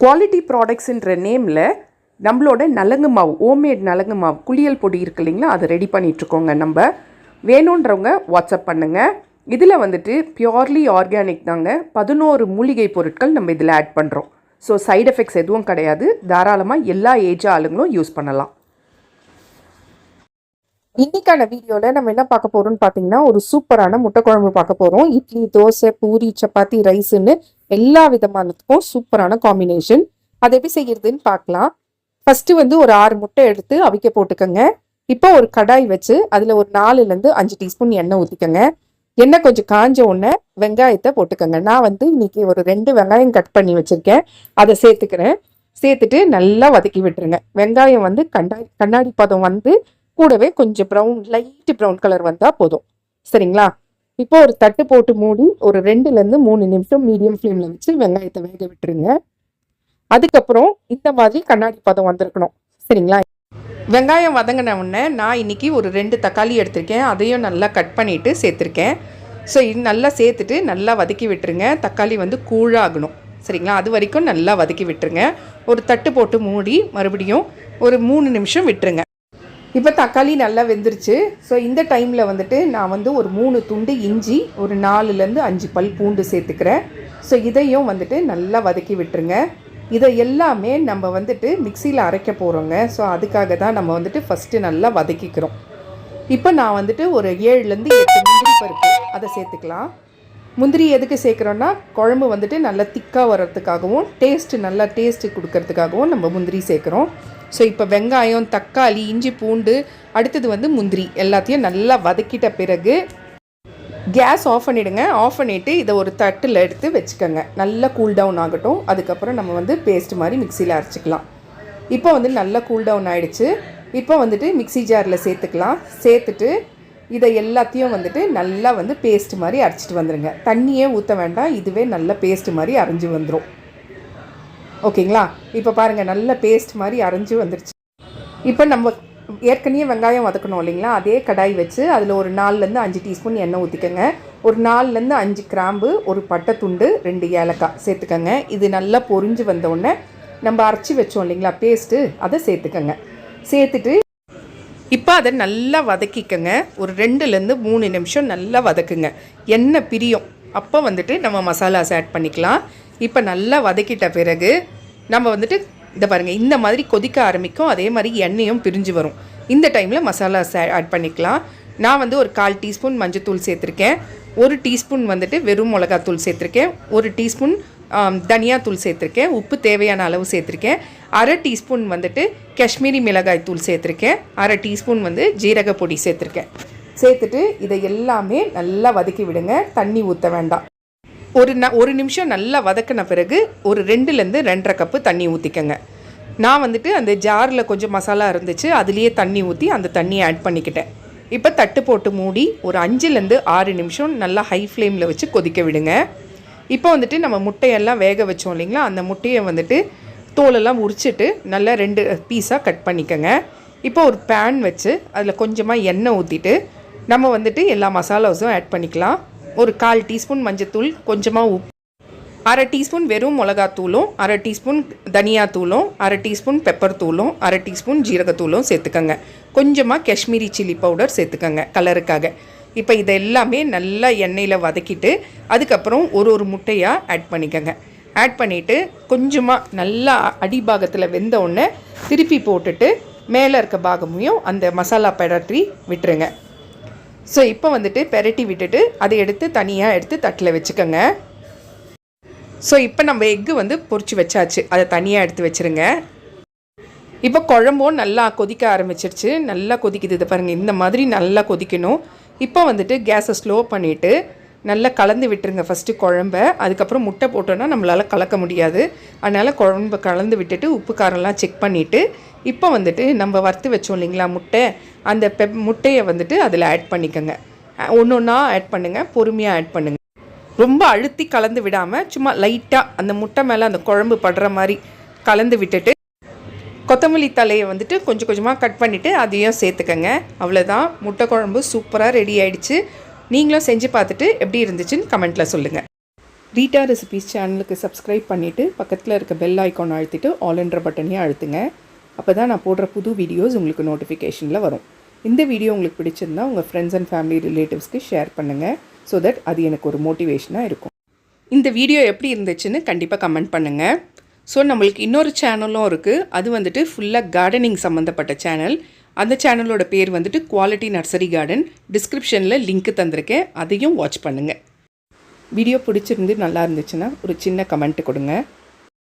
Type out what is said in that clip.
Quality ப்ராடக்ட்ஸுன்ற நேமில் நம்மளோட நலங்கு மாவு ஹோம்மேட் நலங்கு மாவு குளியல் பொடி இருக்கு இல்லைங்களா? அதை ரெடி பண்ணிகிட்ருக்கோங்க நம்ம. வேணுன்றவங்க வாட்ஸ்அப் பண்ணுங்கள் இதில் வந்துட்டு பியோர்லி ஆர்கானிக் தாங்க. பதினோரு மூலிகை பொருட்கள் நம்ம இதில் ஆட் பண்ணுறோம் ஸோ சைடு எஃபெக்ட்ஸ் எதுவும் கிடையாது. தாராளமாக எல்லா ஏஜ் ஆளுங்களும் யூஸ் பண்ணலாம். இன்னைக்கான வீடியோவில் நம்ம என்ன பார்க்க போகிறோம்னு பார்த்தீங்கன்னா ஒரு சூப்பரான முட்டை குழம்பு பார்க்க போகிறோம் இட்லி தோசை பூரி சப்பாத்தி ரைஸுன்னு எல்லா விதமானதுக்கும் சூப்பரான காம்பினேஷன் அதை எப்படி செய்யறதுன்னு பார்க்கலாம். ஃபஸ்ட்டு வந்து ஒரு ஆறு முட்டை எடுத்து அவிக்க போட்டுக்கோங்க. இப்போ ஒரு கடாய் வச்சு அதில் ஒரு நாலுலேருந்து அஞ்சு டீஸ்பூன் எண்ணெய் ஊற்றிக்கோங்க எண்ணெய் கொஞ்சம் காஞ்ச உடனே வெங்காயத்தை போட்டுக்கோங்க. நான் வந்து இன்னைக்கு ஒரு ரெண்டு வெங்காயம் கட் பண்ணி வச்சுருக்கேன். அதை சேர்த்துக்கிறேன். சேர்த்துட்டு நல்லா வதக்கி விட்டுருங்க. வெங்காயம் வந்து கண்டா கண்ணாடி பதம் வந்து கூடவே கொஞ்சம் ப்ரௌன் லைட்டு ப்ரௌன் கலர் வந்தால் போதும். சரிங்களா? இப்போ ஒரு தட்டு போட்டு மூடி ஒரு ரெண்டுலேருந்து மூணு நிமிஷம் மீடியம் ஃப்ளேமில் வச்சு வெங்காயத்தை வேக விட்டுருங்க. அதுக்கப்புறம் இந்த மாதிரி கண்ணாடி பதம் வந்திருக்கணும். சரிங்களா? வெங்காயம் வதங்கின உடனே நான் இன்னைக்கு ஒரு ரெண்டு தக்காளி எடுத்திருக்கேன். அதையும் நல்லா கட் பண்ணிவிட்டு சேர்த்துருக்கேன். ஸோ இது நல்லா சேர்த்துட்டு நல்லா வதக்கி விட்டுருங்க. தக்காளி வந்து கூழாகணும். சரிங்களா? அது வரைக்கும் நல்லா வதக்கி விட்டுருங்க. ஒரு தட்டு போட்டு மூடி மறுபடியும் ஒரு மூணு நிமிஷம் விட்டுருங்க. இப்போ தக்காளி நல்லா வெந்துருச்சு. ஸோ இந்த டைமில் வந்துட்டு நான் வந்து ஒரு மூணு துண்டு இஞ்சி ஒரு நாலுலேருந்து அஞ்சு பல் பூண்டு சேர்த்துக்கிறேன். ஸோ இதையும் வந்துட்டு நல்லா வதக்கி விட்டுருங்க. இதை எல்லாமே நம்ம வந்துட்டு மிக்சியில் அரைக்க போகிறோங்க ஸோ அதுக்காக தான் நம்ம வந்துட்டு ஃபஸ்ட்டு நல்லா வதக்கிக்கிறோம். இப்போ நான் வந்துட்டு ஒரு ஏழுலேருந்து எட்டு முந்திரி பருப்பு அதை சேர்த்துக்கலாம். முந்திரி எதுக்கு சேர்க்குறோன்னா குழம்பு வந்துட்டு நல்லா திக்காக வர்றதுக்காகவும் டேஸ்ட்டு நல்லா டேஸ்ட்டு கொடுக்கறதுக்காகவும் நம்ம முந்திரி சேர்க்குறோம். ஸோ இப்போ வெங்காயம் தக்காளி இஞ்சி பூண்டு அடுத்தது வந்து முந்திரி. எல்லாத்தையும் நல்லா வதக்கிட்ட பிறகு கேஸ் ஆஃப் பண்ணிவிடுங்க ஆஃப் பண்ணிவிட்டு இதை ஒரு தட்டில் எடுத்து வச்சுக்கோங்க. நல்லா கூல் டவுன் ஆகட்டும். அதுக்கப்புறம் நம்ம வந்து பேஸ்ட் மாதிரி மிக்சியில் அரைச்சிக்கலாம். இப்போ வந்து நல்லா கூல் டவுன் ஆகிடுச்சு இப்போ வந்துட்டு மிக்சி ஜாரில் சேர்த்துக்கலாம். சேர்த்துட்டு இதை எல்லாத்தையும் வந்துட்டு நல்லா வந்து பேஸ்ட் மாதிரி அரைச்சிட்டு வந்துடுங்க தண்ணியே ஊற்ற வேண்டாம். இதுவே நல்ல பேஸ்ட் மாதிரி அரைஞ்சி வந்துடும் ஓகேங்களா? இப்போ பாருங்கள் நல்ல பேஸ்ட் மாதிரி அரைஞ்சு வந்துருச்சு. இப்போ நம்ம ஏற்கனவே வெங்காயம் வதக்கணும் இல்லைங்களா? அதே கடாய் வச்சு அதில் ஒரு நாலுலேருந்து அஞ்சு டீஸ்பூன் எண்ணெய் ஊற்றிக்கோங்க ஒரு நாலுலேருந்து அஞ்சு கிராம்பு ஒரு பட்டை துண்டு ரெண்டு ஏலக்காய் சேர்த்துக்கோங்க. இது நல்லா பொரிஞ்சு வந்தோடனே நம்ம அரைச்சி வச்சோம் இல்லைங்களா? பேஸ்ட்டு அதை சேர்த்துக்கோங்க. சேர்த்துட்டு இப்போ அதை நல்லா வதக்கிக்கோங்க. ஒரு ரெண்டுலேருந்து மூணு நிமிஷம் நல்லா வதக்குங்க. எண்ணெய் பிரியும். அப்போ வந்துட்டு நம்ம மசாலாஸ் ஆட் பண்ணிக்கலாம். இப்போ நல்லா வதக்கிட்ட பிறகு நம்ம வந்துட்டு இதை பாருங்கள் இந்த மாதிரி கொதிக்க ஆரம்பிக்கும் அதே மாதிரி எண்ணெயும் பிரிஞ்சு வரும். இந்த டைமில் மசாலாஸ் ஆட் பண்ணிக்கலாம். நான் வந்து ஒரு கால் டீஸ்பூன் மஞ்சத்தூள் சேர்த்துருக்கேன். ஒரு டீஸ்பூன் வந்துட்டு வெறும் மிளகாத்தூள் சேர்த்துருக்கேன். ஒரு டீஸ்பூன் தனியாத்தூள் சேர்த்துருக்கேன். உப்பு தேவையான அளவு சேர்த்துருக்கேன். அரை டீஸ்பூன் வந்துட்டு காஷ்மீரி மிளகாய் தூள் சேர்த்துருக்கேன். அரை டீஸ்பூன் வந்து ஜீரக பொடி சேர்த்துருக்கேன். சேர்த்துட்டு இதை எல்லாமே நல்லா வதக்கி விடுங்க. தண்ணி ஊற்ற வேண்டாம். ஒரு ந ஒரு நிமிஷம் நல்லா வதக்கின பிறகு ஒரு ரெண்டுலேருந்து ரெண்டரை கப்பு தண்ணி ஊற்றிக்கங்க நான் வந்துட்டு அந்த ஜாரில் கொஞ்சம் மசாலா இருந்துச்சு அதுலேயே தண்ணி ஊற்றி அந்த தண்ணியை ஆட் பண்ணிக்கிட்டேன். இப்போ தட்டு போட்டு மூடி ஒரு அஞ்சுலேருந்து ஆறு நிமிஷம் நல்லா ஹை ஃப்ளேமில் வச்சு கொதிக்க விடுங்க. இப்போ வந்துட்டு நம்ம முட்டையெல்லாம் வேக வச்சோம் இல்லைங்களா? அந்த முட்டையை வந்துட்டு தோலெல்லாம் உரிச்சிட்டு நல்லா ரெண்டு பீஸாக கட் பண்ணிக்கோங்க. இப்போ ஒரு பேன் வச்சு அதில் கொஞ்சமாக எண்ணெய் ஊற்றிட்டு நம்ம வந்துட்டு எல்லா மசாலாஸும் ஆட் பண்ணிக்கலாம். ஒரு கால் டீஸ்பூன் மஞ்சத்தூள் கொஞ்சமாக உப்பு அரை டீஸ்பூன் வெறும் மிளகாத்தூளும் அரை டீஸ்பூன் தனியாத்தூளும் அரை டீஸ்பூன் பெப்பர் தூளும் அரை டீஸ்பூன் ஜீரகத்தூளும் சேர்த்துக்கோங்க. கொஞ்சமாக காஷ்மீரி சில்லி பவுடர் சேர்த்துக்கோங்க கலருக்காக இப்போ இதை எல்லாமே நல்லா எண்ணெயில் வதக்கிட்டு அதுக்கப்புறம் ஒரு ஒரு முட்டையாக ஆட் பண்ணிக்கோங்க. ஆட் பண்ணிவிட்டு கொஞ்சமாக நல்லா அடிபாகத்தில் வெந்த உடனே திருப்பி போட்டுட்டு மேலே இருக்க பாகமையும் அந்த மசாலா பெடற்றி விட்டுருங்க. ஸோ இப்போ வந்துட்டு பெரட்டி விட்டுட்டு அதை எடுத்து தனியாக எடுத்து தட்டில் வச்சுக்கோங்க. ஸோ இப்போ நம்ம எக்கு வந்து பொறிச்சு வச்சாச்சு. அதை தனியாக எடுத்து வச்சுருங்க. இப்போ குழம்பும் நல்லா கொதிக்க ஆரம்பிச்சிருச்சு. நல்லா கொதிக்குது. இது பாருங்கள் இந்த மாதிரி நல்லா கொதிக்கணும். இப்போ வந்துட்டு கேஸை ஸ்லோ பண்ணிவிட்டு நல்லா கலந்து விட்டுருங்க ஃபஸ்ட்டு குழம்ப. அதுக்கப்புறம் முட்டை போட்டோன்னா நம்மளால் கலக்க முடியாது. அதனால் குழம்பு கலந்து விட்டுட்டு உப்பு காரம்லாம் செக் பண்ணிவிட்டு இப்போ வந்துட்டு நம்ம வறுத்து வச்சோம் இல்லைங்களா முட்டை அந்த பெப் முட்டையை வந்துட்டு அதில் ஆட் பண்ணிக்கோங்க. ஒன்று ஒன்றா ஆட் பண்ணுங்கள் பொறுமையாக ஆட் பண்ணுங்கள் ரொம்ப அழுத்தி கலந்து விடாமல் சும்மா லைட்டாக அந்த முட்டை மேலே அந்த குழம்பு படுற மாதிரி கலந்து விட்டுட்டு கொத்தமல்லி தலையை வந்துட்டு கொஞ்சம் கொஞ்சமாக கட் பண்ணிவிட்டு அதையும் சேர்த்துக்கங்க. அவ்வளோதான் முட்டை குழம்பு சூப்பராக ரெடி ஆயிடுச்சு. நீங்களும் செஞ்சு பார்த்துட்டு எப்படி இருந்துச்சுன்னு கமெண்ட்டில் சொல்லுங்கள் ரீட்டா ரெசிபிஸ் சேனலுக்கு சப்ஸ்கிரைப் பண்ணிவிட்டு பக்கத்தில் இருக்க பெல் ஐக்கான் அழுத்திட்டு ஆல் என்ற பட்டனையும் அழுத்துங்க. அப்போ தான் நான் போடுற புது வீடியோஸ் உங்களுக்கு நோட்டிஃபிகேஷனில் வரும். இந்த வீடியோ உங்களுக்கு பிடிச்சிருந்தா உங்கள் ஃப்ரெண்ட்ஸ் அண்ட் ஃபேமிலி ரிலேட்டிவ்ஸ்க்கு ஷேர் பண்ணுங்கள் ஸோ தட் அது எனக்கு ஒரு மோட்டிவேஷனாக இருக்கும். இந்த வீடியோ எப்படி இருந்துச்சுன்னு கண்டிப்பாக கமெண்ட் பண்ணுங்கள் ஸோ நம்மளுக்கு இன்னொரு சேனலும் இருக்குது அது வந்துட்டு ஃபுல்லாக கார்டனிங் சம்மந்தப்பட்ட சேனல் அந்த சேனலோட பேர் வந்துட்டு குவாலிட்டி நர்சரி கார்டன் டிஸ்கிரிப்ஷனில் லிங்க் தந்திருக்கேன். அதையும் வாட்ச் பண்ணுங்கள் வீடியோ பிடிச்சிருந்து நல்லா இருந்துச்சுன்னா ஒரு சின்ன கமெண்ட் கொடுங்க.